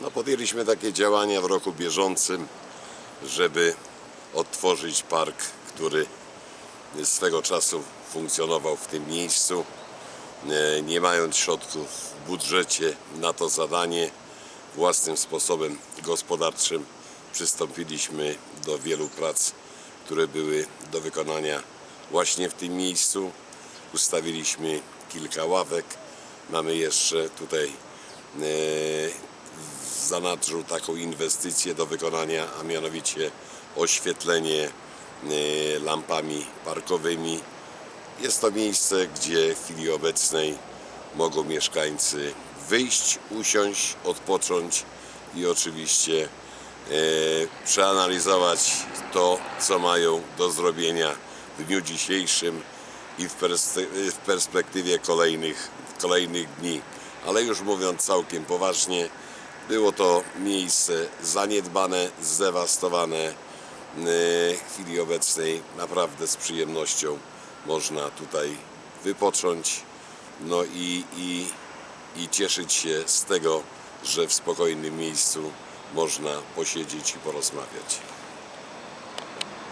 No, podjęliśmy takie działania w roku bieżącym, żeby odtworzyć park, który swego czasu funkcjonował w tym miejscu. E, Nie mając środków w budżecie na to zadanie, własnym sposobem gospodarczym przystąpiliśmy do wielu prac, które były do wykonania właśnie w tym miejscu. Ustawiliśmy kilka ławek. Mamy jeszcze tutaj w zanadrzu taką inwestycję do wykonania, a mianowicie oświetlenie e, lampami parkowymi. Jest to miejsce, gdzie w chwili obecnej mogą mieszkańcy wyjść, usiąść, odpocząć i oczywiście e, przeanalizować to, co mają do zrobienia w dniu dzisiejszym i w perspektywie kolejnych, kolejnych dni. Ale już mówiąc całkiem poważnie, było to miejsce zaniedbane, zdewastowane. E, W chwili obecnej naprawdę z przyjemnością można tutaj wypocząć no i, i, i cieszyć się z tego, że w spokojnym miejscu można posiedzieć i porozmawiać.